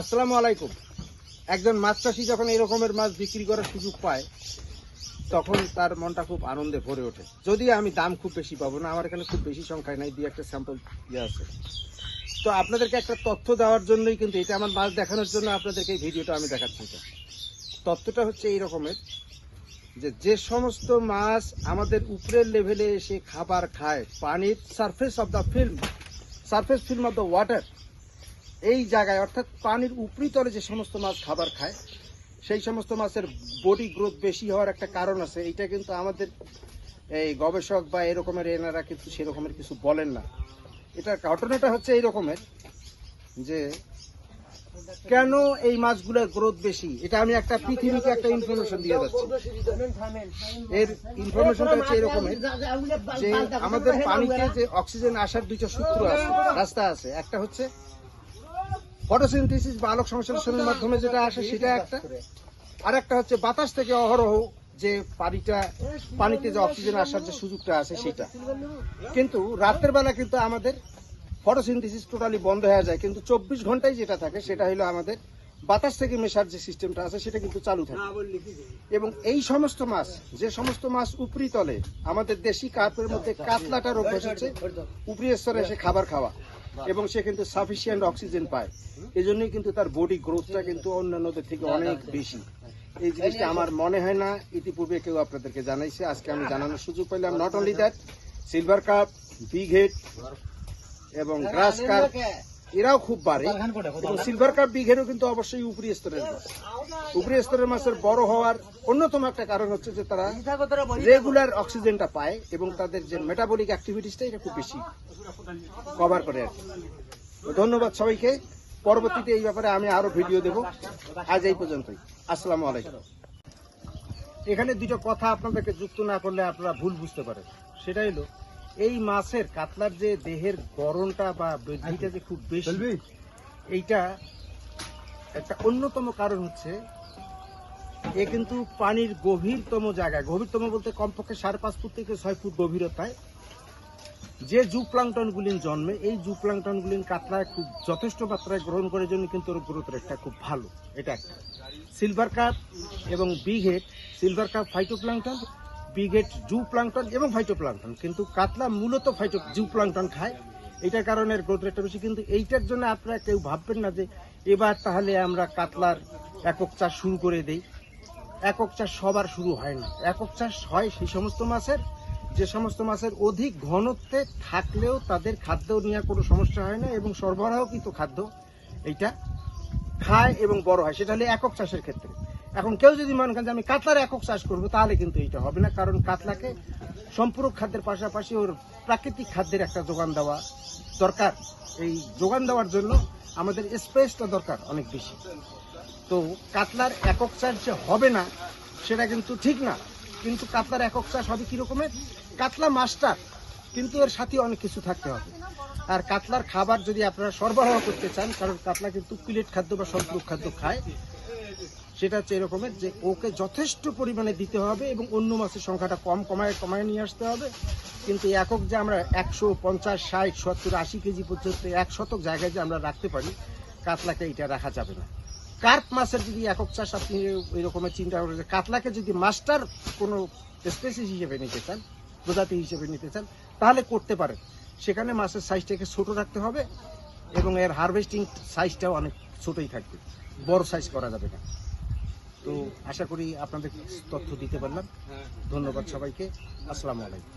আসসালামু আলাইকুম। একজন মাছ চাষি যখন এই রকমের মাছ বিক্রি করার সুযোগ পায়, তখন তার মনটা খুব আনন্দে ভরে ওঠে। যদি আমি দাম খুব বেশি পাবো না, আমার এখানে খুব বেশি সংখ্যায় নাই দিয়ে একটা স্যাম্পল ইয়ে আছে। তো আপনাদেরকে একটা তথ্য দেওয়ার জন্যই কিন্তু এটা আমার মাছ দেখানোর জন্য আপনাদেরকে এই ভিডিওটা আমি দেখাচ্ছি। তথ্যটা হচ্ছে এই রকমের, যে যে সমস্ত মাছ আমাদের উপরের লেভেলে এসে খাবার খায়, পানির surface of the film surface film of the water এই জায়গায়, অর্থাৎ পানির উপরিতলে যে সমস্ত মাছ খাবার খায়, সেই সমস্ত মাছের বডি গ্রোথ বেশি হওয়ার একটা কারণ আছে। এইটা কিন্তু আমাদের এই গবেষক বা এরকমের এনারা কিন্তু সেরকমের কিছু বলেন না। এটা ঘটনাটা হচ্ছে এই রকমের যে কেন এই মাছগুলোর গ্রোথ বেশি? এটা আমি একটা পৃথিবীকে একটা ইনফরমেশন দিয়ে যাচ্ছি। এর ইনফরমেশনটা হচ্ছে এরকমের যে আমাদের পানিতে যে অক্সিজেন আসার দুইটা সূত্র আছে, রাস্তা আছে। একটা হচ্ছে ফটোসিনথেসিস বা আলোক সংশ্লেষণের মাধ্যমে যেটা আসে সেটা একটা। আর একটা হচ্ছে বাতাস থেকে অহরহ যে পানিটা পানিতে যে অক্সিজেন আসার যে সুযোগটা আছে সেটা। কিন্তু রাতের বেলা কিন্তু আমাদের ফটোসিনথেসিস টোটালি বন্ধ হয়ে যায়। কিন্তু চব্বিশ ঘন্টায় যেটা থাকে সেটা হলো আমাদের বাতাস থেকে মেশার যে সিস্টেমটা আছে সেটা কিন্তু চালু থাকে। এবং এই সমস্ত মাছ যে সমস্ত মাছ উপরি তলে আমাদের দেশি কার্পের মধ্যে কাতলাটার অভ্যাস হচ্ছে উপরি স্তরে এসে খাবার খাওয়া এবং সে কিন্তু সাফিসিয়েন্ট অক্সিজেন পায়। এই জন্যই কিন্তু তার বডি গ্রোথটা কিন্তু অন্যান্যদের থেকে অনেক বেশি। এই জিনিসটা আমার মনে হয় না ইতিপূর্বে কেউ আপনাদেরকে জানাইছে আজকে আমি জানানোর সুযোগ পেলাম not only that silver carp big head এবং গ্রাস কাপ এরাও খুব বাড়ে। এবং সিলভার কাপ বিঘেরও কিন্তু অবশ্যই উপরি স্তরের মাছ। উপরি স্তরের মাছের বড় হওয়ার অন্যতম একটা কারণ হচ্ছে যে তারা রেগুলার অক্সিজেনটা পায় এবং তাদের যে মেটাবলিক অ্যাক্টিভিটিসটা এটা খুব বেশি কভার করে আর ধন্যবাদ সবাইকে। পরবর্তীতে এই ব্যাপারে আমি আরও ভিডিও দেব। আজ এই পর্যন্তই। আসসালামু আলাইকুম। এখানে দুটো কথা আপনাদেরকে যুক্ত না করলে আপনারা ভুল বুঝতে পারেন। সেটা হলো এই মাছের কাতলার যে দেহের গরমটা বা বৃদ্ধিটা যে খুব বেশি এইটা একটা অন্যতম কারণ হচ্ছে এ কিন্তু পানির গভীরতম জায়গায় গভীরতম বলতে কমপক্ষে সাড়ে পাঁচ ফুট থেকে ছয় ফুট গভীরতায়। যে জু প্লাংটনগুলিন জন্মে এই জু প্লাংটনগুলিন কাতলায় খুব যথেষ্ট মাত্রায় গ্রহণ করার জন্য কিন্তু ওর গ্রোথ রেটটা খুব ভালো। এটা একটা। সিলভার কাপ এবং big head silver carp phytoplankton head zooplankton এবং ফাইটো প্লাংটন কিন্তু কাতলা মূলত ফাইটো জু প্লাংটন খায়। এটার কারণে গ্রোথ রেটটা বেশি। কিন্তু এইটার জন্য আপনারা কেউ ভাববেন না যে এবার তাহলে আমরা কাতলার একক চাষ শুরু করে দেই। একক চাষ সবার শুরু হয় না। একক চাষ হয় সেই সমস্ত মাছের। যে সমস্ত মাছের অধিক ঘনত্বে থাকলেও তাদের খাদ্য নিয়ে কোনো সমস্যা হয় না এবং সরবরাহকৃত খাদ্য এইটা খায় এবং বড় হয়। সেটা হলে একক চাষের ক্ষেত্রে। এখন কেউ যদি মনে করেন যে আমি কাতলার একক চাষ করব, তাহলে কিন্তু এইটা হবে না। কারণ কাতলাকে সম্পূরক খাদ্যের পাশাপাশি ওর প্রাকৃতিক খাদ্যের একটা যোগান দেওয়া দরকার। এই যোগান দেওয়ার জন্য আমাদের স্পেসটা দরকার অনেক বেশি। তো কাতলার একক চাষ যে হবে না, সেটা কিন্তু ঠিক না। কিন্তু কাতলার একক চাষ হবে কি রকমের? কাতলা মাস্টার, কিন্তু এর সাথে অনেক কিছু থাকতে হবে। আর কাতলার খাবার যদি আপনারা সরবরাহ করতে চান, কারণ কাতলা কিন্তু প্লেট খাদ্য বা সম্পূরক খাদ্য খায় সেটা হচ্ছে এরকমের যে ওকে যথেষ্ট পরিমাণে দিতে হবে এবং অন্য মাছের সংখ্যাটা কম কমায় কমায় নিয়ে আসতে হবে। কিন্তু একক যে আমরা একশো পঞ্চাশ, ষাট, সত্তর, আশি কেজি পর্যন্ত এক শতক জায়গায় যে আমরা রাখতে পারি, কাতলাকে এটা রাখা যাবে না। কার্প মাছের যদি একক চাষ আপনি ওই রকমের চিন্তা করেন যে কাতলাকে যদি মাস্টার কোনো স্পেসিস হিসেবে নিতে চান, প্রজাতি হিসেবে নিতে চান, তাহলে করতে পারেন। সেখানে মাছের সাইজটাকে ছোট রাখতে হবে এবং এর হারভেস্টিং সাইজটাও অনেক ছোটই থাকবে। বড় সাইজ করা যাবে না। তো আশা করি আপনাদের তথ্য দিতে পারলাম। ধন্যবাদ সবাইকে। আসসালামু আলাইকুম।